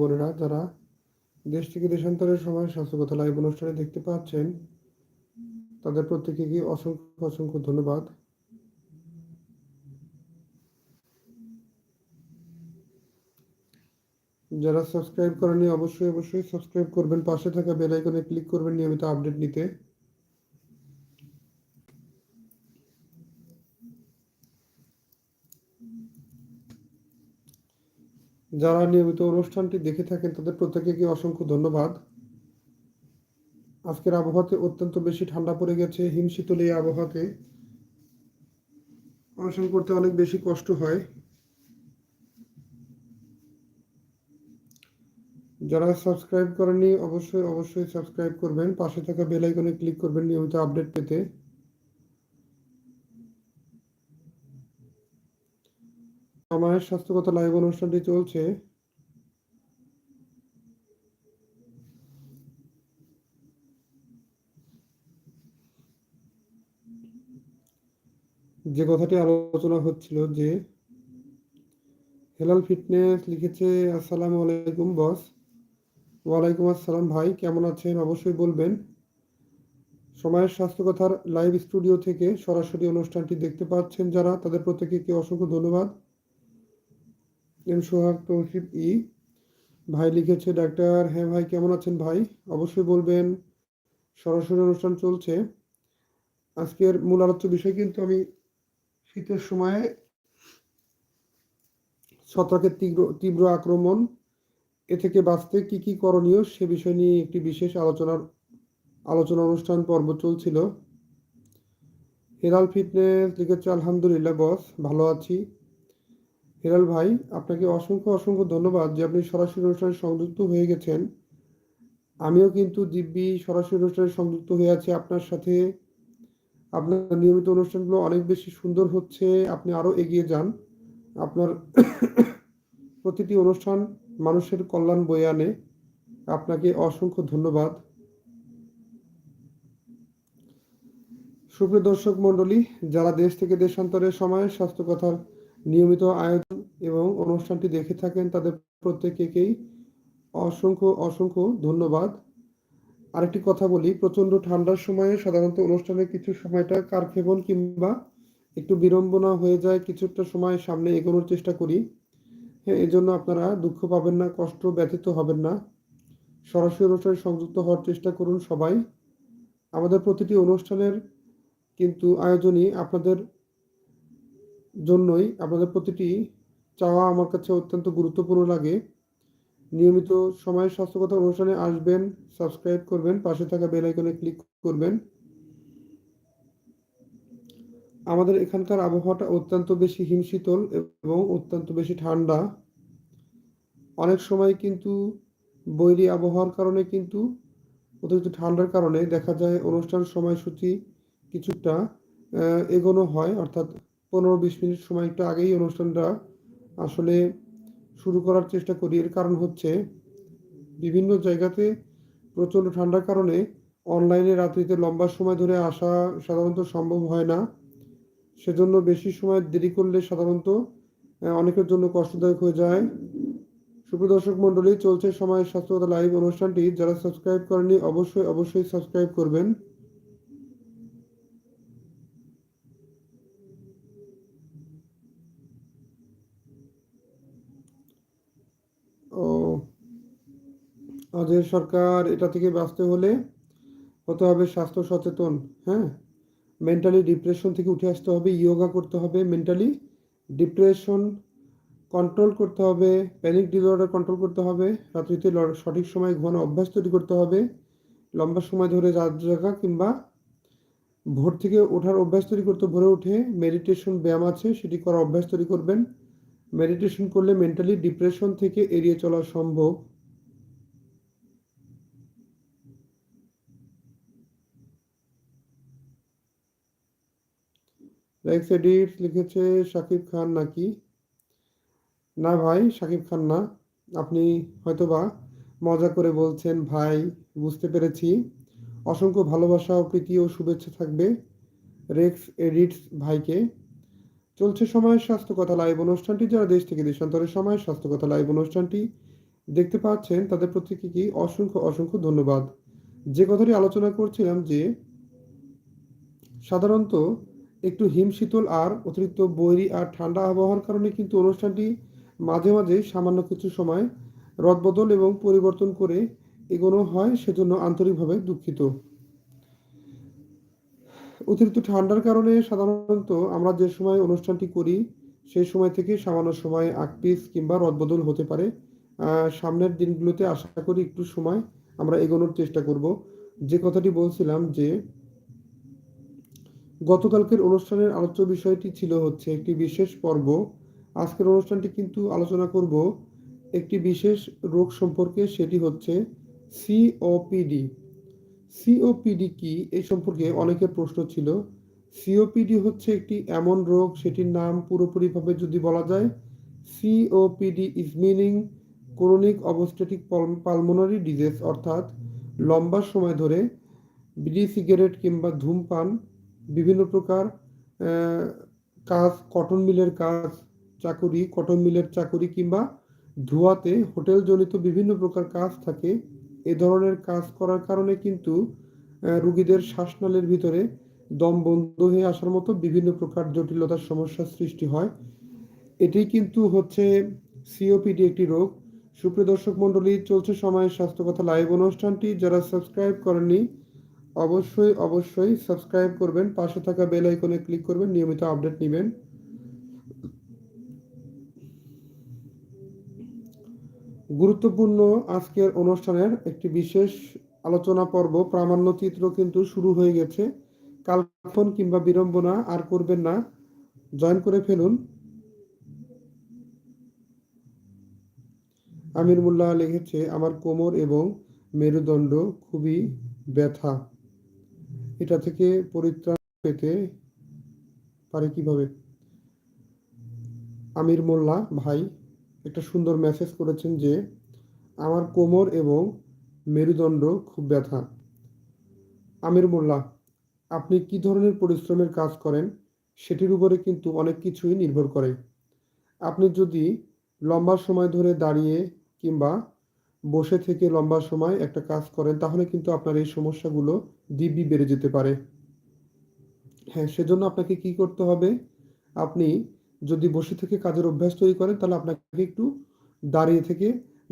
বোনেরা যারা দেশ থেকে দেশান্তরের সময় স্বাস্থ্যগত লাইভ অনুষ্ঠানে দেখতে পাচ্ছেন, তাদের প্রত্যেকে কি অসংখ্য অসংখ্য ধন্যবাদ। যারা সাবস্ক্রাইব করেনি অবশ্যই অবশ্যই সাবস্ক্রাইব করবেন। পাশে থাকা বেল আইকনে ক্লিক করবেন, নিয়মিত আপডেট নিতে। যারা নিয়মিত অনুষ্ঠানটি দেখে থাকেন, তাদের প্রত্যেকে অসংখ্য ধন্যবাদ। আজকের আবহাওয়াতে অত্যন্ত বেশি ঠান্ডা পড়ে গেছে, হিমশীতল এই আবহাওয়াতে। অনুষ্ঠান করতে অনেক বেশি কষ্ট হয়। যারা সাবস্ক্রাইব করেনি অবশ্যই অবশ্যই সাবস্ক্রাইব করবেন। পাশে থাকা বেল আইকনে ক্লিক করবেন নিয়মিত আপডেট পেতে। আমার স্বাস্থ্যগত লাইভ অনুষ্ঠানটি চলছে। যে কথাটি আলোচনা হচ্ছিল যে, হেলাল ফিটনেস লিখেছে, আসসালামু আলাইকুম, বস। ওয়ালাইকুম আসসালাম, ভাই, কেমন আছেন? অবশ্যই বলবেন। সময়ের স্বাস্থ্যকথার লাইভ স্টুডিও থেকে সরাসরি অনুষ্ঠানটি দেখতে পাচ্ছেন যারা। তাদের প্রত্যেকে অসংখ্য ধন্যবাদ। এম সোহাগ তৌসিফ ই। ভাই লিখেছে, ডাক্তার হ্যাঁ ভাই, কেমন আছেন ভাই? অবশ্যই বলবেন, সরাসরি অনুষ্ঠান চলছে। আজকের মূল আলোচ্য বিষয় কিন্তু আমি শীতের সময়ে ছত্রাকের তীব্র তীব্র আক্রমণ, এ থেকে বাঁচতে কি কি করণীয়, সে বিষয় নিয়ে একটি বিশেষ আলোচনার, আলোচনা অনুষ্ঠান পর্ব চলছিল। হেরাল ফিটনেস লিখেছে, আলহামদুলিল্লাহ, বস, ভালো আছি। হেরাল ভাই, আপনাকে অসংখ্য অসংখ্য ধন্যবাদ যে আপনি সরাসরি অনুষ্ঠানে সংযুক্ত হয়ে গেছেন। আমিও কিন্তু দিব্যি সরাসরি অনুষ্ঠানে সংযুক্ত হয়ে আছি আপনার সাথে। আপনার নিয়মিত অনুষ্ঠানগুলো অনেক বেশি সুন্দর হচ্ছে, আপনি আরও এগিয়ে যান। আপনার প্রতিটি অনুষ্ঠান মানুষের কল্যাণ বয়ে আনে। আপনাকে অসংখ্য ধন্যবাদ। সুপ্রিয় দর্শক মণ্ডলী, যারা দেশ থেকে দেশান্তরের সময় স্বাস্থ্য কথার নিয়মিত আয়োজন এবং অনুষ্ঠানটি দেখে থাকেন তাদের প্রত্যেকেই অসংখ্য অসংখ্য ধন্যবাদ। আরেকটি কথা বলি প্রচণ্ড ঠান্ডার সময়ে সাধারণত অনুষ্ঠানের কিছু সময়টা কারখেবন কিংবা একটু বিড়ম্বনা হয়ে যায়, কিছুটা সময় সামনে এগোনোর চেষ্টা করি। হ্যাঁ এই জন্য আপনারা দুঃখ পাবেন না, কষ্ট ব্যথিত হবেন না। সরাসরি অনুষ্ঠানে সংযুক্ত হওয়ার চেষ্টা করুন সবাই। আমাদের প্রতিটি অনুষ্ঠানের কিন্তু আয়োজনই আপনাদের জন্যই আপনাদের প্রতিটি চাওয়া আমার কাছে অত্যন্ত গুরুত্বপূর্ণ লাগে। নিয়মিত সময় স্বাস্থ্যগত অনুষ্ঠানে আসবেন সাবস্ক্রাইব করবেন, পাশে থাকা বেল আইকনে ক্লিক করবেন। আমাদের এখানকার আবহাওয়াটা অত্যন্ত বেশি হিমশীতল এবং অত্যন্ত বেশি ঠান্ডা। অনেক সময় কিন্তু বৈরী আবহাওয়ার কারণে কিন্তু অতিরিক্ত ঠান্ডার কারণে দেখা যায় অনুষ্ঠান সময়সূচি কিছুটা এগোনো হয়, অর্থাৎ পনেরো বিশ মিনিট সময় একটু আগেই অনুষ্ঠানটা আসলে শুরু করার চেষ্টা করি। এর কারণ হচ্ছে বিভিন্ন জায়গাতে প্রচণ্ড ঠান্ডার কারণে অনলাইনে রাত্রিতে লম্বা সময় ধরে আসা সাধারণত সম্ভব হয় না। সেজন্য বেশি সময় দেরি করলে সাধারণত অনেকের জন্য কষ্টদায়ক হয়ে যায়। সুপ্রদর্শক মণ্ডলী, চলছে সময় স্বাস্থ্যগত লাইভ অনুষ্ঠানটি। যারা সাবস্ক্রাইব করেনি অবশ্যই অবশ্যই সাবস্ক্রাইব করবেন। আজের সরকার এটা থেকে বাঁচতে হলে হতে হবে স্বাস্থ্য সচেতন হ্যাঁ? মেন্টালি ডিপ্রেশন থেকে উঠে আসতে হবে ইয়োগা করতে হবে মেন্টালি ডিপ্রেশন কন্ট্রোল করতে হবে প্যানিক ডিসঅর্ডার কন্ট্রোল করতে হবে, রাত্রিতে সঠিক সময় ঘুমানো অভ্যাস তৈরি করতে হবে, লম্বা সময় ধরে রাত জাগা কিংবা ভোর থেকে ওঠার অভ্যাস তৈরি করতে ভোরে উঠে মেডিটেশন ব্যায়াম আছে, সেটি করার অভ্যাস তৈরি করবেন। মেডিটেশন করলে মেন্টালি ডিপ্রেশন থেকে এড়িয়ে চলা সম্ভব। রেক্স এডিট লিখেছে শাকিব খান নাকি? না ভাই, শাকিব খান না। আপনি হয়তোবা মজা করে বলছেন, ভাই, বুঝতে পেরেছি। অসংখ্য ভালোবাসা ও প্রীতি ও শুভেচ্ছা থাকবে রেক্স এডিটস ভাইকে। চলছে সময় স্বাস্থ্য কথা লাইভ অনুষ্ঠানটি। যারা দেশ থেকে দেশান্তরের সময় স্বাস্থ্য কথা লাইভ অনুষ্ঠানটি দেখতে পাচ্ছেন, তাদের প্রত্যেককেই অসংখ্য অসংখ্য ধন্যবাদ। যে কথাটি আলোচনা করছিলাম যে সাধারণত একটু হিমশীতল আর অতিরিক্ত বৈরী আর ঠান্ডা আবহাওয়ার কারণে কিন্তু অনুষ্ঠানটি মাঝে মাঝে সামান্য কিছু সময় রদবদল এবং পরিবর্তন করে এগোনো হয়, সেজন্য আন্তরিকভাবে দুঃখিত। অতিরিক্ত ঠান্ডার কারণে সাধারণত আমরা যে সময় অনুষ্ঠানটি করি সেই সময় থেকে সামান্য সময় আকপিস কিংবা রদবদল হতে পারে। সামনের দিনগুলোতে আশা করি একটু সময় আমরা এগোনোর চেষ্টা করব। যে কথাটি বলছিলাম যে গতকালকের অনুষ্ঠানের আলোচ্য বিষয়টি ছিল হচ্ছে একটি বিশেষ পর্ব। আজকের অনুষ্ঠানটি কিন্তু আলোচনা করব একটি বিশেষ রোগ সম্পর্কে, সেটি হচ্ছে সিওপিডি সিওপিডি কি এই সম্পর্কে অনেকের প্রশ্ন ছিল। সিওপিডি হচ্ছে একটি এমন রোগ, সেটির নাম পুরোপুরিভাবে যদি বলা যায় COPD is meaning chronic obstructive pulmonary disease অর্থাৎ লম্বা সময় ধরে বিড়ি, সিগারেট কিংবা ধূমপান বিভিন্ন প্রকার কাজ কটন মিলের কাজ, চাকুরি কটন মিলের চাকুরি কিংবা ধোয়াতে হোটেলজনিত বিভিন্ন প্রকার কাজ থাকে। এ ধরনের কাজ করার কারণে কিন্তু রুগীদের শ্বাসনালের ভিতরে দম বন্ধ হয়ে আসার মতো বিভিন্ন প্রকার জটিলতার সমস্যার সৃষ্টি হয়। এটি কিন্তু হচ্ছে সিওপিডি একটি রোগ। সুপ্রিয় দর্শক মন্ডলী চলছে সময়ের স্বাস্থ্য কথা লাইভ অনুষ্ঠানটি। যারা সাবস্ক্রাইব করেননি অবশ্যই অবশ্যই সাবস্ক্রাইব করবেন, পাশে থাকা বেল আইকনে ক্লিক করবেন, নিয়মিত আপডেট নেবেন। গুরুত্বপূর্ণ আজকের অনুষ্ঠানের একটি বিশেষ আলোচনা পর্ব, প্রামাণ্য চিত্র কিন্তু শুরু হয়ে গেছে। কালক্ষণ কিংবা বিড়ম্বনা আর করবেন না, জয়েন করে ফেলুন। আমির মোল্লা লিখেছে, আমার কোমর এবং মেরুদণ্ড খুবই ব্যথা। এটা থেকে পরিত্রাণ পেতে পারে কীভাবে? আমির মোল্লা ভাই একটা সুন্দর মেসেজ করেছেন যে, আমার কোমর এবং মেরুদণ্ড খুব ব্যথা। আমির মোল্লা, আপনি কি ধরনের পরিশ্রমের কাজ করেন? সেটির উপরে কিন্তু অনেক কিছুই নির্ভর করে। আপনি যদি লম্বা সময় ধরে দাঁড়িয়ে কিংবা বসে থেকে লম্বা সময় একটা কাজ করেন, তাহলে কিন্তু আপনার এই সমস্যাগুলো দিব্যি বেড়ে যেতে পারে। হ্যাঁ সেজন্য আপনাকে কি করতে হবে? আপনি যদি বসে থেকে কাজের অভ্যাস তৈরি করেন, তাহলে আপনাকে একটু দাঁড়িয়ে থেকে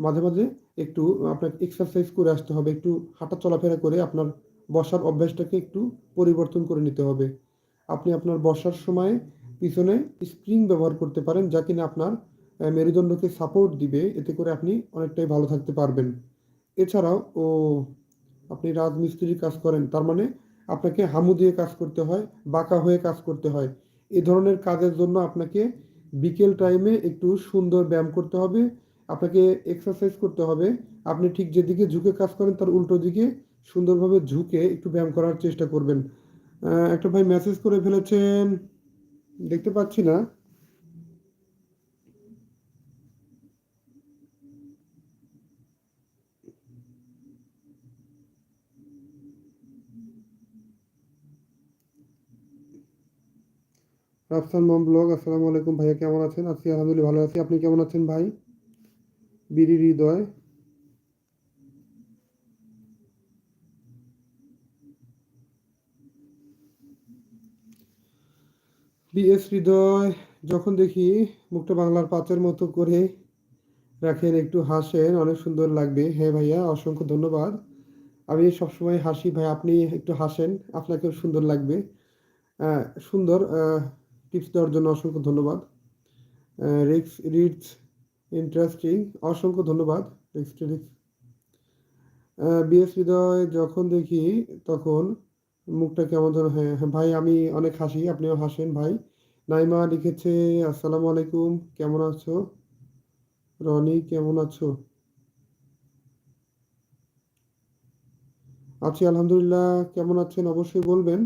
মাঝে মাঝে একটু আপনাকে এক্সারসাইজ করে আসতে হবে, একটু হাঁটা চলাফেরা করে আপনার বসার অভ্যাসটাকে একটু পরিবর্তন করে নিতে হবে। আপনি আপনার বসার সময় পিছনে স্প্রিং ব্যবহার করতে পারেন, যা কিনা আপনার মেরুদণ্ডকে সাপোর্ট দিবে, এতে করে আপনি অনেকটাই ভালো থাকতে পারবেন। এছাড়াও, ও, আপনি রাজমিস্ত্রির কাজ করেন, তার মানে আপনাকে হামু দিয়ে কাজ করতে হয়, বাঁকা হয়ে কাজ করতে হয়। এ ধরনের কাজের জন্য আপনাকে বিকেল টাইমে একটু সুন্দর ব্যায়াম করতে হবে, আপনাকে এক্সারসাইজ করতে হবে। আপনি ঠিক যেদিকে ঝুঁকে কাজ করেন, তার উল্টো দিকে সুন্দরভাবে ঝুঁকে একটু ব্যায়াম করার চেষ্টা করবেন। একটা ভাই মেসেজ করে ফেলেছেন, দেখতে পাচ্ছি না। রাফসান মম ব্লগ, আসসালামু আলাইকুম। ভাইয়া, কেমন আছেন? আছি, আলহামদুলিল্লাহ ভালো আছি। আপনি কেমন আছেন ভাই? বিড়ি হৃদয়। বিএস হৃদয়, যখন দেখি মুখটা বাংলার পাঁচের মতো করে রাখেন, একটু হাসেন, অনেক সুন্দর লাগবে। হ্যাঁ ভাইয়া, অসংখ্য ধন্যবাদ। আমি সবসময় হাসি, ভাই, আপনি একটু হাসেন, আপনাকেও সুন্দর লাগবে। সুন্দর টিপস দেওয়ার জন্য অসংখ্য ধন্যবাদ। রিক্স, রিডস ইন্টারেস্টিং, অসংখ্য ধন্যবাদ রিক্স। রিক্স বিএস হৃদয় যখন দেখি তখন মুখটা কেমন ধরো হ্যাঁ হ্যাঁ ভাই আমি অনেক হাসি, আপনিও হাসেন ভাই। নাইমা লিখেছে, আসসালামু আলাইকুম, কেমন আছো? রনি, কেমন আছো? আছি, আলহামদুলিল্লাহ, কেমন আছেন? অবশ্যই বলবেন।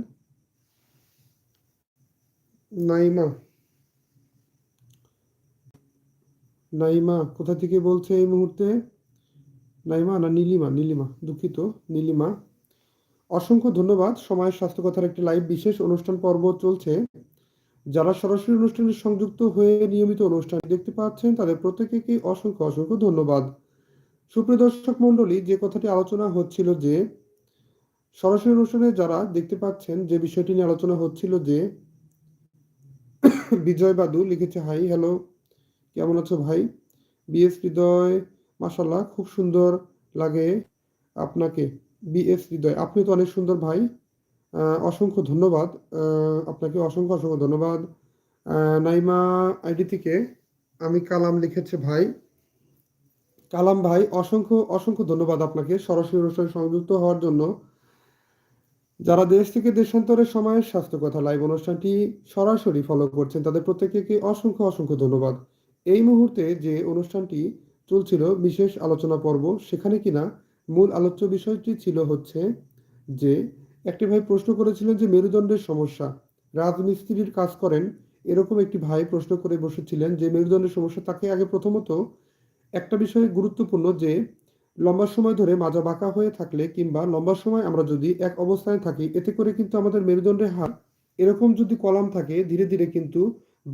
নাইমা। নাইমা, কোথা থেকে বলছে এই মুহূর্তে? নাইমা না নীলিমা? নীলিমা, দুঃখিত, নীলিমা। অসংখ্য ধন্যবাদ। সময়ের স্বাস্থ্য কথার একটি লাইভ বিশেষ অনুষ্ঠান পর্ব চলছে। যারা সরাসরি অনুষ্ঠানে সংযুক্ত হয়ে নিয়মিত অনুষ্ঠান দেখতে পাচ্ছেন, তাদের প্রত্যেকে অসংখ্য অসংখ্য ধন্যবাদ। সুপ্রিয় দর্শক মণ্ডলী, যে কথাটি আলোচনা হচ্ছিল যে, সরাসরি অনুষ্ঠানে যারা দেখতে পাচ্ছেন, যে বিষয়টি নিয়ে আলোচনা হচ্ছিল যে বিজয় বাদু লিখেছে, হাই, হ্যালো, কেমন আছো ভাই? বিএস হৃদয় মাসাল্লাহ খুব সুন্দর লাগে আপনাকে। বিএস হৃদয়, আপনি তো অনেক সুন্দর ভাই। অসংখ্য ধন্যবাদ। আপনাকে অসংখ্য অসংখ্য ধন্যবাদ। নাইমা আইডি থেকে আমি কালাম লিখেছে, ভাই, কালাম ভাই, অসংখ্য অসংখ্য ধন্যবাদ আপনাকে সরাসরি অনুষ্ঠানে সংযুক্ত হওয়ার জন্য। যারা দেশ থেকে দেশান্তরের সময় স্বাস্থ্য কথা লাইভ অনুষ্ঠানটি সরাসরি ফলো করছেন, তাদের প্রত্যেককে অসংখ্য অসংখ্য ধন্যবাদ। এই মুহূর্তে যে অনুষ্ঠানটি চলছিল, বিশেষ আলোচনা পর্ব, সেখানে কিনা মূল আলোচ্য বিষয়টি ছিল হচ্ছে যে, একটি ভাই প্রশ্ন করেছিলেন যে মেরুদণ্ডের সমস্যা। রাজমিস্ত্রির কাজ করেন, এরকম একটি ভাই প্রশ্ন করে বসেছিলেন যে মেরুদণ্ডের সমস্যা তাকে আগে প্রথমত একটা বিষয় গুরুত্বপূর্ণ যে লম্বা সময় ধরে মাজা বাঁকা হয়ে থাকলে কিংবা লম্বা সময় আমরা যদি এক অবস্থায় থাকি, এতে করে কিন্তু আমাদের মেরুদণ্ডের হার এরকম যদি কলাম থাকে, ধীরে ধীরে কিন্তু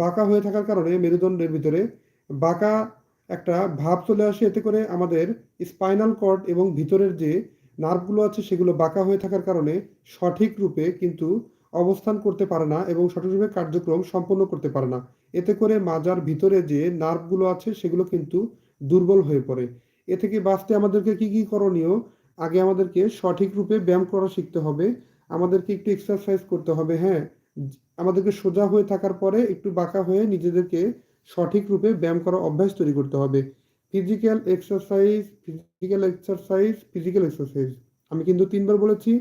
বাঁকা হয়ে থাকার কারণে মেরুদণ্ডের ভিতরে বাঁকা একটা ভাব চলে আসে। এতে করে আমাদের স্পাইনাল কর্ড এবং ভিতরের যে নার্ভগুলো আছে, সেগুলো বাঁকা হয়ে থাকার কারণে সঠিক রূপে কিন্তু অবস্থান করতে পারে না এবং সঠিকভাবে কার্যক্রম সম্পন্ন করতে পারে না। এতে করে মাজার ভিতরে যে নার্ভগুলো আছে, সেগুলো কিন্তু দুর্বল হয়ে পড়ে। এ থেকে বাঁচতে আমাদেরকে কি কি করণীয়? আগে আমাদেরকে সঠিক রূপে ব্যায়াম করা শিখতে হবে। আমাদেরকে একটু এক্সারসাইজ করতে হবে হ্যাঁ? আমাদেরকে সোজা হয়ে থাকার পরে একটু বাঁকা হয়ে নিজেদেরকে সঠিক রূপে ব্যায়াম করার অভ্যাস তৈরি করতে হবে। Physical exercise physical exercise physical exercise আমি কিন্তু তিনবার বলেছি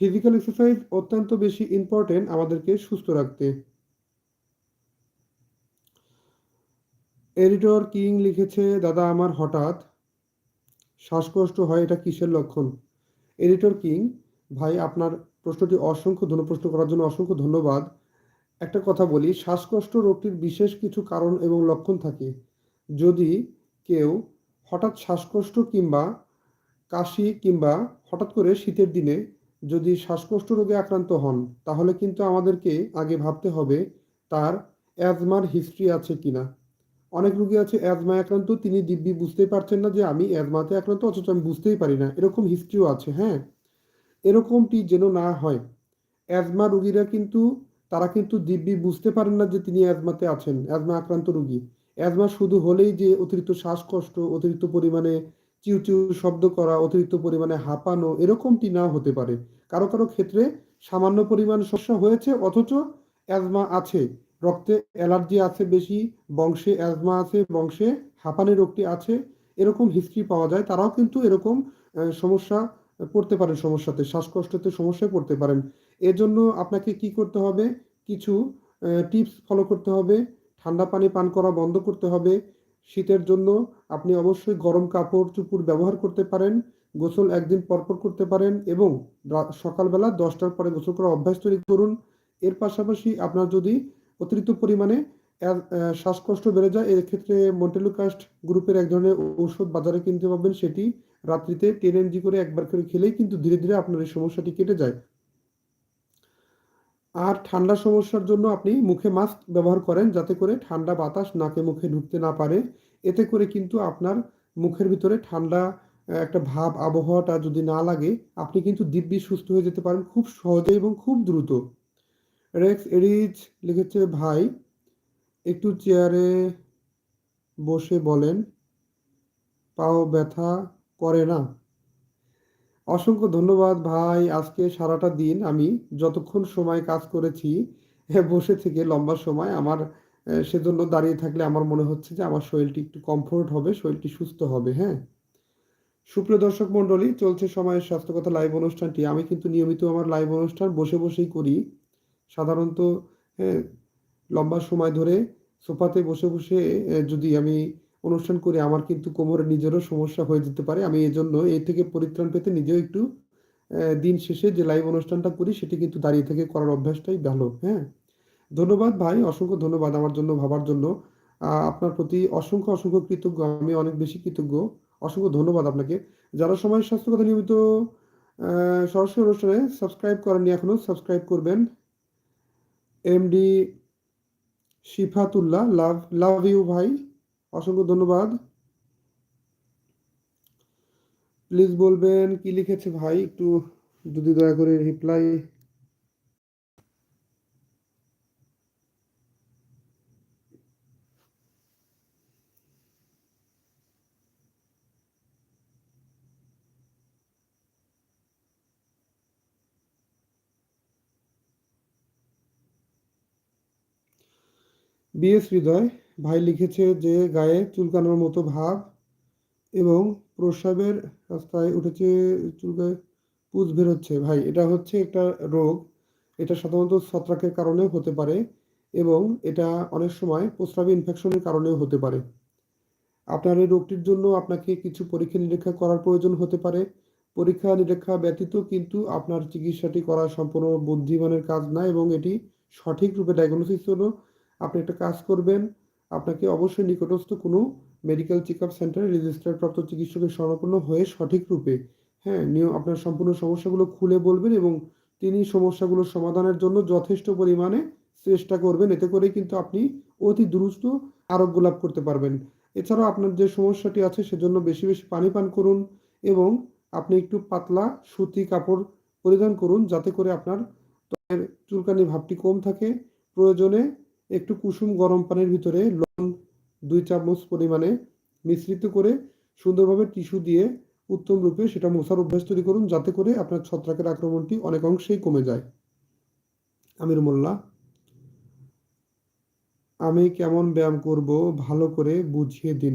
ফিজিক্যাল এক্সারসাইজ অত্যন্ত বেশি ইম্পর্টেন্ট আমাদেরকে সুস্থ রাখতে। এডিটর কিং লিখেছে, দাদা, আমার হঠাৎ শ্বাসকষ্ট হয়, এটা কিসের লক্ষণ? এডিটর কিং ভাই, আপনার প্রশ্নটি অসংখ্য প্রশ্ন করার জন্য অসংখ্য ধন্যবাদ। একটা কথা বলি, শ্বাসকষ্ট রোগটির বিশেষ কিছু কারণ এবং লক্ষণ থাকে। যদি কেউ হঠাৎ শ্বাসকষ্ট কিংবা কাশি কিংবা হঠাৎ করে শীতের দিনে যদি শ্বাসকষ্ট রোগে আক্রান্ত হন, তাহলে কিন্তু আমাদেরকে আগে ভাবতে হবে, তার অ্যাজমার হিস্ট্রি আছে কিনা। অনেক রুগী আছে অ্যাজমায় আক্রান্ত, তিনি দিব্যি বুঝতেই পারছেন না যে আমি অ্যাজমাতে আক্রান্ত, অথচ আমি বুঝতেই পারি না। এরকম হিস্ট্রিও আছে হ্যাঁ? এরকমটি যেন না হয়। অ্যাজমা রুগীরা কিন্তু, তারা কিন্তু দিব্যি বুঝতে পারেন না যে তিনি অ্যাজমাতে আছেন অ্যাজমা আক্রান্ত রুগী। অ্যাজমা শুধু হলেই যে অতিরিক্ত শ্বাসকষ্ট, অতিরিক্ত পরিমাণে চিউ চিউ শব্দ করা, অতিরিক্ত পরিমাণে হাঁপানো, এরকমটি না হতে পারে। কারও কারও ক্ষেত্রে সামান্য পরিমাণ সমস্যা হয়েছে, অথচ অ্যাজমা আছে। রক্তে অ্যালার্জি আছে বেশি, বংশে অ্যাজমা আছে, বংশে হাঁপানি রোগটি আছে, এরকম হিস্ট্রি পাওয়া যায়। তারাও কিন্তু এরকম সমস্যা পড়তে পারেন সমস্যাতে, শ্বাসকষ্টতে সমস্যায় পড়তে পারেন। এজন্য আপনাকে কি করতে হবে? কিছু টিপস ফলো করতে হবে। ঠান্ডা পানি পান করা বন্ধ করতে হবে। শীতের জন্য আপনি অবশ্যই গরম কাপড়, চুপুর ব্যবহার করতে পারেন। গোসল একদিন পরপর করতে পারেন এবং সকালবেলা দশটার পরে গোসল করার অভ্যাস তৈরি করুন। এর পাশাপাশি আপনার যদি অতিরিক্ত পরিমাণে শ্বাসকষ্ট বেড়ে যায়। এক্ষেত্রে মন্টেলুকাস্ট গ্রুপের এক ধরনের ঔষধ বাজারে কিনতে পাবেন সেটি রাত্রিতে টেন এমজি করে একবার করে খেলেই কিন্তু ধীরে ধীরে আপনার এই সমস্যাটি কেটে যায়। আর ঠান্ডা সমস্যার জন্য আপনি মুখে মাস্ক ব্যবহার করেন যাতে করে ঠান্ডা বাতাস নাকে মুখে ঢুকতে না পারে। এতে করে কিন্তু আপনার মুখের ভিতরে ঠান্ডা একটা ভাব আবহাওয়াটা যদি না লাগে, আপনি কিন্তু দিব্যি সুস্থ হয়ে যেতে পারেন খুব সহজে এবং খুব দ্রুত। রেক্স এরিজ লিখেছে, ভাই, একটু চেয়ারে বসে বলেন, পাও ব্যথা করে না। অসংখ্য ধন্যবাদ ভাই, আজকে সারাটা দিন আমি যতক্ষণ সময় কাজ করেছি বসে থেকে লম্বা সময় আমার সেজন্য দাঁড়িয়ে থাকলে আমার মনে হচ্ছে যে আমার শরীরটি একটু কমফোর্ট হবে, শরীরটি সুস্থ হবে হ্যাঁ? সুপ্রিয় দর্শক মন্ডলী চলছে সময়ের স্বাস্থ্যকথা লাইভ অনুষ্ঠানটি। আমি কিন্তু নিয়মিত আমার লাইভ অনুষ্ঠান বসে বসেই করি। সাধারণত লম্বা সময় ধরে সোফাতে বসে বসে যদি আমি অনুষ্ঠান করি, আমার কিন্তু কোমরে নিজেরও সমস্যা হয়ে যেতে পারে। আমি এজন্য এ থেকে পরিত্রাণ পেতে নিজেও একটু দিন শেষে যে লাইভ অনুষ্ঠানটা করি, সেটি কিন্তু দাঁড়িয়ে থেকে করার অভ্যাসটাই ভালো হ্যাঁ? ধন্যবাদ ভাই, অসংখ্য ধন্যবাদ আমার জন্য, ভাবার জন্য। আপনার প্রতি অসংখ্য অসংখ্য কৃতজ্ঞ, আমি অনেক বেশি কৃতজ্ঞ। অসংখ্য ধন্যবাদ আপনাকে। যারা সময় স্বাস্থ্য কথা নিয়মিত সরাসরি অনুষ্ঠানে সাবস্ক্রাইব করেননি এখনও সাবস্ক্রাইব করবেন। এমডি শিফাতুল্লাহ, লাভ লাভ ইউ ভাই, অসংখ্য ধন্যবাদ। প্লিজ বলবেন কি লিখেছে ভাই, একটু যদি দয়া করে রিপ্লাই বিএস হৃদয় ভাই লিখেছে যে গায়ে চুলকানোর মতো ভাব এবং প্রস্রাবের রাস্তায় উঠেছে, চুলকায় পুজ বেরোচ্ছে। ভাই, এটা হচ্ছে একটা রোগ। এটা সাধারণত ছত্রাকের কারণেও হতে পারে এবং এটা অনেক সময় প্রস্রাবে ইনফেকশনের কারণেও হতে পারে। আপনার এই রোগটির জন্য আপনাকে কিছু পরীক্ষা নিরীক্ষা করার প্রয়োজন হতে পারে। পরীক্ষা নিরীক্ষা ব্যতীত কিন্তু আপনার চিকিৎসাটি করা সম্পূর্ণ বুদ্ধিমানের কাজ না এবং এটি সঠিক রূপে ডায়াগনোসিস জন্য আপনি একটা কাজ করবেন, আপনাকে অবশ্যই নিকটস্থ কোনো মেডিকেল চেক আপ সেন্টারে রেজিস্টার প্রাপ্ত চিকিৎসকের শরণাপন্ন হয়ে সঠিক রূপে হ্যাঁ নিয়ম, আপনার সম্পূর্ণ সমস্যাগুলো খুলে বলবেন এবং তিনি সমস্যাগুলো সমাধানের জন্য যথেষ্ট পরিমাণে চেষ্টা করবেন। এতে করে কিন্তু আপনি অতি দ্রুত আরোগ্য লাভ করতে পারবেন। এছাড়াও আপনার যে সমস্যাটি আছে সেজন্য বেশি বেশি পানি পান করুন এবং আপনি একটু পাতলা সুতি কাপড় পরিধান করুন, যাতে করে আপনার চুলকানি ভাবটি কম থাকে। প্রয়োজনে একটু কুসুম গরম পানির ভিতরে লবণ দুই চামচ পরিমাণে মিশ্রিত করে সুন্দরভাবে টিস্যু দিয়ে উত্তম রূপে সেটা মশার অভ্যাস তৈরি করুন, যাতে করে আপনার ছত্রাকের আক্রমণটি অনেক অংশেই কমে যায়। আমির মোল্লা, আমি কেমন ব্যায়াম করব ভালো করে বুঝিয়ে দিন।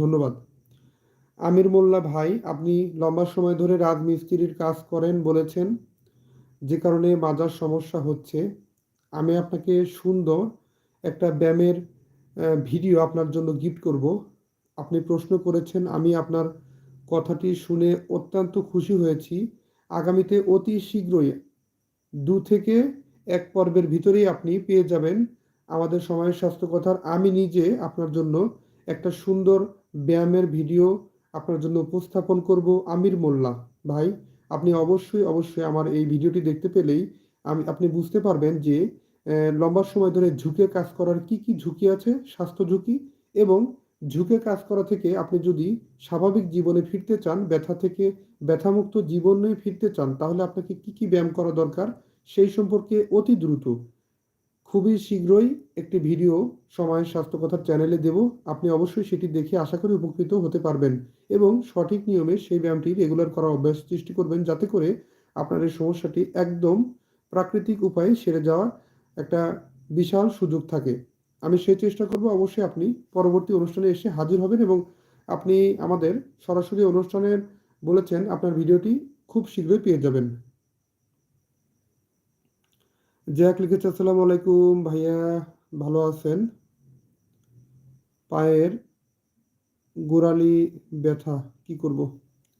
ধন্যবাদ। আমির মোল্লা ভাই, আপনি লম্বা সময় ধরে রাজমিস্ত্রির কাজ করেন বলেছেন, যে কারণে মাজার সমস্যা হচ্ছে। আমি আপনাকে সুন্দর একটা ব্যায়ামের ভিডিও আপনার জন্য গিফট করব। আপনি প্রশ্ন করেছেন, আমি আপনার কথাটি শুনে অত্যন্ত খুশি হয়েছি। আগামীতে অতি শীঘ্রই দু থেকে এক পর্বের ভিতরেই আপনি পেয়ে যাবেন আমাদের সময়ের স্বাস্থ্য কথার আমি নিজে আপনার জন্য একটা সুন্দর ব্যায়ামের ভিডিও আপনার জন্য উপস্থাপন করব, আমির মোল্লা। ভাই, আপনি অবশ্যই অবশ্যই আমার এই ভিডিওটি দেখতে পেলেই আমি, আপনি বুঝতে পারবেন যে লম্বা সময় ধরে ঝুঁকে কাজ করার কি কি ঝুঁকি আছে? স্বাস্থ্য ঝুঁকি এবং ঝুঁকে কাজ করা থেকে আপনি যদি স্বাভাবিক জীবনে ফিরতে চান, ব্যথা থেকে ব্যথামুক্ত জীবনে ফিরতে চান, তাহলে আপনাকে কি কি ব্যায়াম করা দরকার? সেই সম্পর্কে অতি দ্রুত খুবই শীঘ্রই একটি ভিডিও সময়ের স্বাস্থ্য কথার চ্যানেলে দেব। আপনি অবশ্যই সেটি দেখে আশা করি উপকৃত হতে পারবেন এবং সঠিক নিয়মে সেই ব্যায়ামটি রেগুলার করার অভ্যাস সৃষ্টি করবেন, যাতে করে আপনার এই সমস্যাটি একদম প্রাকৃতিক উপায়ে সেরে যাওয়া একটা বিশাল সুযোগ থাকে। আমি সেই চেষ্টা করব অবশ্যই আপনি পরবর্তী অনুষ্ঠানে এসে হাজির হবেন এবং আপনি আমাদের সরাসরি অনুষ্ঠানের বলেছেন আপনার ভিডিওটি খুব শীঘ্রই পেয়ে যাবেন। জ্যাক লিখেছে, আসসালামু আলাইকুম ভাইয়া, ভালো আছেন? পায়ের গোড়ালি ব্যথা, কি করব?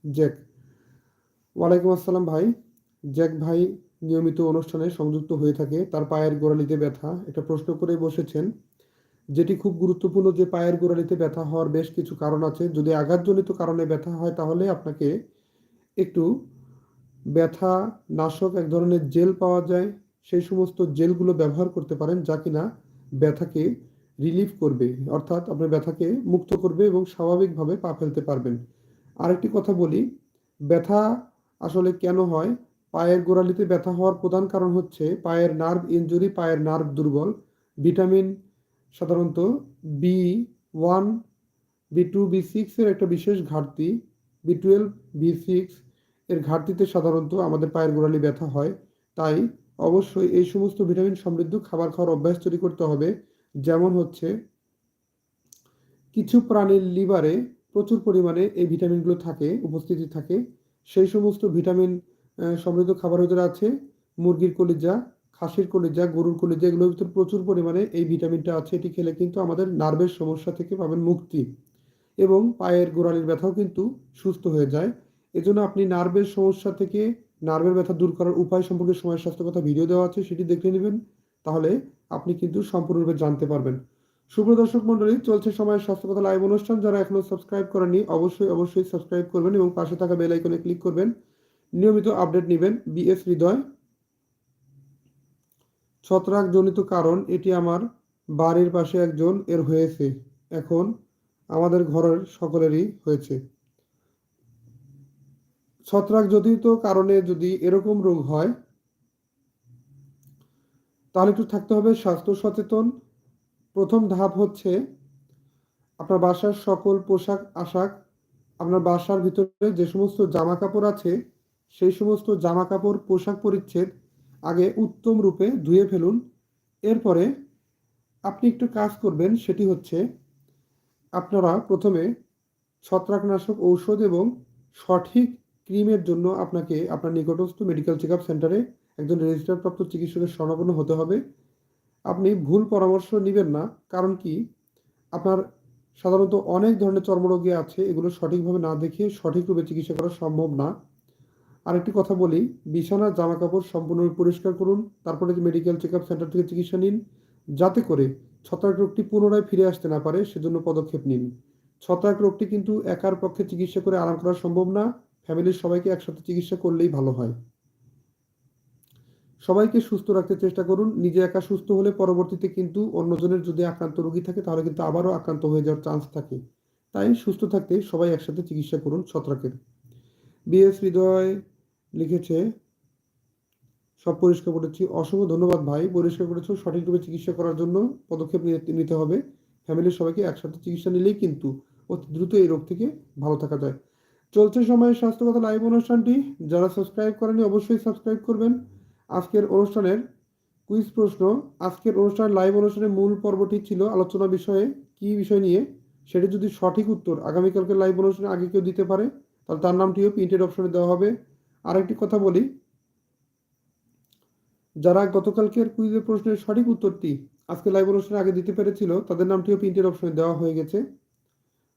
জ্যাক ওয়ালাইকুম আসসালাম ভাই। জ্যাক ভাই নিয়মিত অনুষ্ঠানে সংযুক্ত হয়ে থাকে। তার পায়ের গোড়ালিতে ব্যথা। এটা প্রশ্ন করে বসেছেন যেটি খুব গুরুত্বপূর্ণ যে পায়ের গোড়ালিতে ব্যথা হওয়ার বেশ কিছু কারণ আছে। যদি আঘাতজনিত কারণে ব্যথা হয় তাহলে আপনাকে একটু ব্যথা নাশক এক ধরনের জেল পাওয়া যায়। সেই সমস্ত জেলগুলো ব্যবহার করতে পারেন যা কিনা ব্যথাকে রিলিফ করবে। অর্থাৎ আপনার ব্যথাকে মুক্ত করবে এবং স্বাভাবিকভাবে পা ফেলতে পারবেন। আরেকটি কথা বলি, ব্যথা আসলে কেন হয়? পায়ের গোড়ালিতে ব্যথা হওয়ার প্রধান কারণ হচ্ছে পায়ের নার্ভ ইনজুরি, পায়ের নার্ভ দুর্বল। ভিটামিন সাধারণত B one, B two, B সিক্সের একটা বিশেষ ঘাটতি। বি টুয়েলভ, বি সিক্স এর ঘাটতিতে সাধারণত আমাদের পায়ের গোড়ালি ব্যথা হয়। তাই অবশ্যই এই সমস্ত ভিটামিন সমৃদ্ধ খাবার খাওয়ার অভ্যাস তৈরি করতে হবে। যেমন হচ্ছে কিছু প্রাণীর লিভারে প্রচুর পরিমাণে এই ভিটামিনগুলো থাকে, উপস্থিতি থাকে। সেই সমস্ত ভিটামিন সমৃদ্ধ খাবারের ভিতরে আছে মুরগির কলিজা, খাসির কলিজা, গরুর কলিজা, এগুলোর ভিতরে প্রচুর পরিমাণে এই ভিটামিনটা আছে। এটি খেলে কিন্তু আমাদের নার্ভের সমস্যা থেকে পাবেন মুক্তি এবং পায়ের গোড়ালির ব্যথাও কিন্তু সুস্থ হয়ে যায়। এজন্য আপনি নার্ভের সমস্যা থেকে নার্ভের ব্যথা দূর করার উপায় সম্পর্কে সময়ের স্বাস্থ্য কথা ভিডিও দেওয়া আছে, সেটি দেখে নেবেন, তাহলে আপনি কিন্তু সম্পূর্ণরূপে জানতে পারবেন। সুপ্রদর্শক মন্ডলী চলছে সময়ের স্বাস্থ্য কথা লাইভ অনুষ্ঠান। যারা এখনও সাবস্ক্রাইব করেননি, অবশ্যই অবশ্যই সাবস্ক্রাইব করবেন এবং পাশে থাকা বেল আইকনে ক্লিক করবেন। নিয়মিত আপডেট নেবেন, বিএস হৃদয়। ছত্রাকজনিত কারণ, এটি আমার বাড়ির পাশে একজন এর হয়েছে। এখন আমাদের ঘরের সকলেরই হয়েছে। ছত্রাকজনিত কারণে যদি এরকম রোগ হয়, তাহলে একটু থাকতে হবে স্বাস্থ্য সচেতন। প্রথম ধাপ হচ্ছে আপনার বাসার সকল পোশাক, আশাক, আপনার বাসার ভিতরে যে সমস্ত জামা কাপড় আছে সেই সমস্ত জামা কাপড় পোশাক পরিচ্ছেদ আগে উত্তম রূপে ধুয়ে ফেলুন। এরপরে আপনি একটু কাজ করবেন, সেটি হচ্ছে আপনারা প্রথমে ছত্রাকনাশক ঔষধ এবং সঠিক ক্রিমের জন্য আপনাকে আপনার নিকটস্থ মেডিকেল চেক আপ সেন্টারে একজন রেজিস্টারপ্রাপ্ত চিকিৎসকের শরণাপন্ন হতে হবে। আপনি ভুল পরামর্শ নেবেন না, কারণ কি? আপনার সাধারণত অনেক ধরনের চর্মরোগী আছে, এগুলো সঠিকভাবে না দেখিয়ে সঠিকরূপে চিকিৎসা করা সম্ভব না। আরেকটি কথা বলি বিছানার জামা কাপড় সম্পূর্ণরূপে পরিষ্কার করুন, তারপরে মেডিকেল চেক আপ সেন্টার থেকে চিকিৎসা নিন, যাতে করে ছত্রাক রোগটি পুনরায় ফিরে আসতে না পারে, সেজন্য পদক্ষেপ নিন। ছত্রাক রোগটি কিন্তু একার পক্ষে চিকিৎসা করে আরাম করা সম্ভব না ফ্যামিলির সবাইকে একসাথে চিকিৎসা করলেই ভালো হয়। সবাইকে সুস্থ রাখতে চেষ্টা করুন, নিজে একা সুস্থ হলে পরবর্তীতে কিন্তু অন্যজনের যদি আক্রান্ত রোগী থাকে, তাহলে কিন্তু আবারও আক্রান্ত হয়ে যাওয়ার চান্স থাকে। তাই সুস্থ থাকতে সবাই একসাথে চিকিৎসা করুন ছত্রাকের। বিএস হৃদয় লিখেছে, সব পরিষ্কার করেছি। অসংখ্য ধন্যবাদ ভাই, পরিষ্কার করেছ সঠিকভাবে চিকিৎসা করার জন্য পদক্ষেপ নিতে হবে। ফ্যামিলির সবাইকে একসাথে চিকিৎসা নিলেই কিন্তু অতি দ্রুত এই রোগ থেকে ভালো থাকা যায়। চলছে সময়ে স্বাস্থ্যগত লাইভ অনুষ্ঠানটি। যারা সাবস্ক্রাইব করেনি অবশ্যই সাবস্ক্রাইব করবেন। আজকের অনুষ্ঠানের কুইজ প্রশ্ন। আজকের অনুষ্ঠানের লাইভ অনুষ্ঠানের মূল পর্বটি ছিল আলোচনা বিষয়ে। কি বিষয় নিয়ে? সেটি যদি সঠিক উত্তর আগামীকালকে লাইভ অনুষ্ঠানে আগে কেউ দিতে পারে, তাহলে তার নামটিও প্রিন্টেড অপশনে দেওয়া হবে। আরেকটি কথা বলি। যারা গতকালকের কুইজের প্রশ্নের সঠিক উত্তরটি আজকে লাইভ অনুষ্ঠানে আগে দিতে পেরেছিল, তাদের নামটিও প্রিন্টেড অপশনে দেওয়া হয়ে গেছে।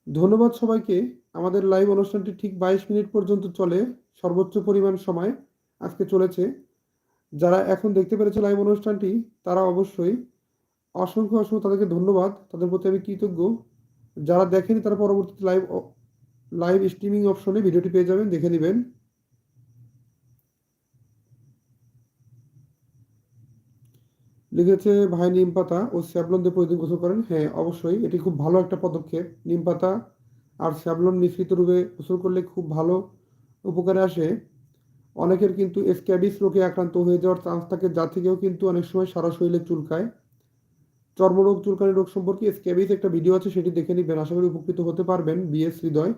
ধন্যবাদ সবাইকে। আমাদের লাইভ অনুষ্ঠানটি ঠিক বাইশ মিনিট পর্যন্ত চলে, সর্বোচ্চ পরিমাণ সময় আজকে চলেছে। যারা এখন দেখতে পেরেছে লাইভ অনুষ্ঠানটি, তারা অবশ্যই অসংখ্য অসংখ্য তাদেরকে ধন্যবাদ। তাদের প্রতি আমি কৃতজ্ঞ। যারা দেখেনি, তারা পরবর্তীতে লাইভ লাইভ স্ট্রিমিং অপশনে ভিডিওটি পেয়ে যাবেন, দেখে নেবেন। লিখেছে, ভাই নিম পাতা ও স্যাবলন দিয়ে প্রতিদিন গোসল করেন? হ্যাঁ অবশ্যই। এটি খুব ভালো একটা পদক্ষেপ। নিম পাতা আর স্যাবলন মিশ্রিত রূপে গোসল করলে খুব ভালো উপকারে আসে। অনেকের কিন্তু স্ক্যাবিস রোগে আক্রান্ত হয়ে যাওয়ার চান্স থাকে, যা থেকেও কিন্তু অনেক সময় সারা শরীরে চুলকায়। চর্মরোগ, চুলকানি রোগ সম্পর্কে স্ক্যাবিস একটা ভিডিও আছে, সেটি দেখে নিবেন। আশা করি উপকৃত হতে পারবেন বিএস হৃদয়।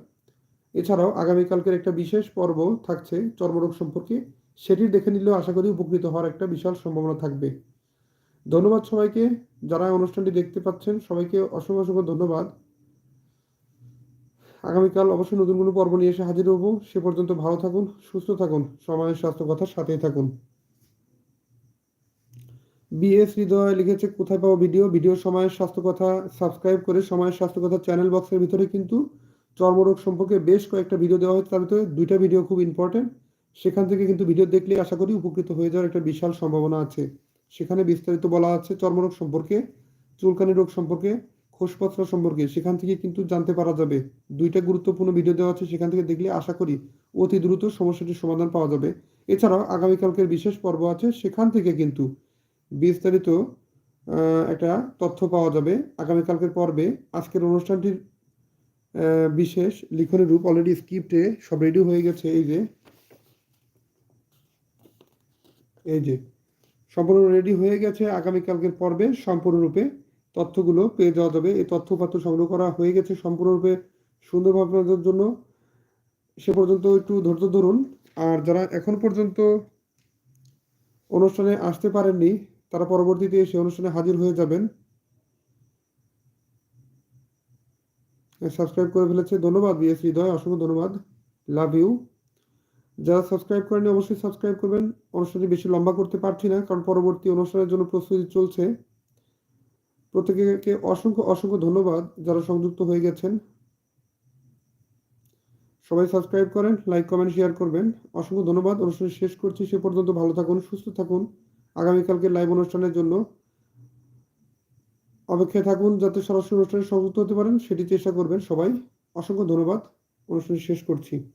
এছাড়াও আগামীকালকের একটা বিশেষ পর্ব থাকছে চর্মরোগ সম্পর্কে। সেটি দেখে নিলেও আশা করি উপকৃত হওয়ার একটা বিশাল সম্ভাবনা থাকবে। ধন্যবাদ সবাইকে। যারা অনুষ্ঠানটি দেখতে পাচ্ছেন, সবাইকে অসংখ্য অসংখ্য ধন্যবাদ। আগামীকাল অবশ্যই নতুন কোনো পর্ব নিয়ে এসে হাজির হব। সে পর্যন্ত ভালো থাকুন, সুস্থ থাকুন, সময়ের স্বাস্থ্য কথার সাথেই থাকুন। বিএস হৃদয় লিখেছে, কোথায় পাবো ভিডিও? ভিডিও সময়ের স্বাস্থ্য কথা সাবস্ক্রাইব করে সময়ের স্বাস্থ্য কথা চ্যানেল বক্সের ভিতরে কিন্তু চর্মরোগ সম্পর্কে বেশ কয়েকটা ভিডিও দেওয়া হয়েছে। তার ভিতরে দুইটা ভিডিও খুব ইম্পর্টেন্ট সেখান থেকে কিন্তু ভিডিও দেখলে আশা করি উপকৃত হয়ে যাওয়ার একটা বিশাল সম্ভাবনা আছে। সেখানে বিস্তারিত বলা আছে চর্মরোগ সম্পর্কে, চুলকানি রোগ সম্পর্কে, খোসপত্র সম্পর্কে। সেখান থেকে কিন্তু জানতে পারা যাবে। দুইটা গুরুত্বপূর্ণ ভিডিও দেওয়া আছে, সেখান থেকে দেখলে আশা করি অতি দ্রুত সমস্যাটির সমাধান পাওয়া যাবে। এছাড়াও আগামীকালকের বিশেষ পর্ব আছে, সেখান থেকে কিন্তু বিস্তারিত একটা তথ্য পাওয়া যাবে। আগামীকালকের পর্বে আজকের অনুষ্ঠানটির বিশেষ লিখনী রূপ অলরেডি স্ক্রিপ্টে সব রেডি হয়ে গেছে, এই যে এই যে। সম্পূর্ণ রেডি হয়ে গেছে আগামীকালকের পর্বে সম্পূর্ণরূপে। তথ্যগুলো পেয়ে যাওয়া যাবে। এই তথ্যপাত্র সংগ্রহ করা হয়ে গেছে সম্পূর্ণরূপে সুন্দরভাবে আপনাদের জন্য। সে পর্যন্ত একটু ধৈর্য ধরুন। আর যারা এখন পর্যন্ত অনুষ্ঠানে আসতে পারেননি, তারা পরবর্তীতে এসে অনুষ্ঠানে হাজির হয়ে যাবেন। সাবস্ক্রাইব করে ফেলেছে। ধন্যবাদ, বিএস হৃদয়। অসংখ্য ধন্যবাদ। লাভ ইউ যারা সাবস্ক্রাইব করেনি অবশ্যই সাবস্ক্রাইব করবেন। অনুষ্ঠানটি বেশি লম্বা করতে পারছি না, কারণ পরবর্তী অনুষ্ঠানের জন্য প্রস্তুতি চলছে। প্রত্যেকে অসংখ্য অসংখ্য ধন্যবাদ যারা সংযুক্ত হয়ে গেছেন। সবাই সাবস্ক্রাইব করেন লাইক কমেন্ট শেয়ার করবেন। অসংখ্য ধন্যবাদ। অনুষ্ঠান শেষ করছি, সে পর্যন্ত ভালো থাকুন, সুস্থ থাকুন। আগামীকালকে লাইভ অনুষ্ঠানের জন্য অপেক্ষায় থাকুন, যাতে সরাসরি অনুষ্ঠানে সংযুক্ত হতে পারেন, সেটি চেষ্টা করবেন সবাই। অসংখ্য ধন্যবাদ। অনুষ্ঠান শেষ করছি।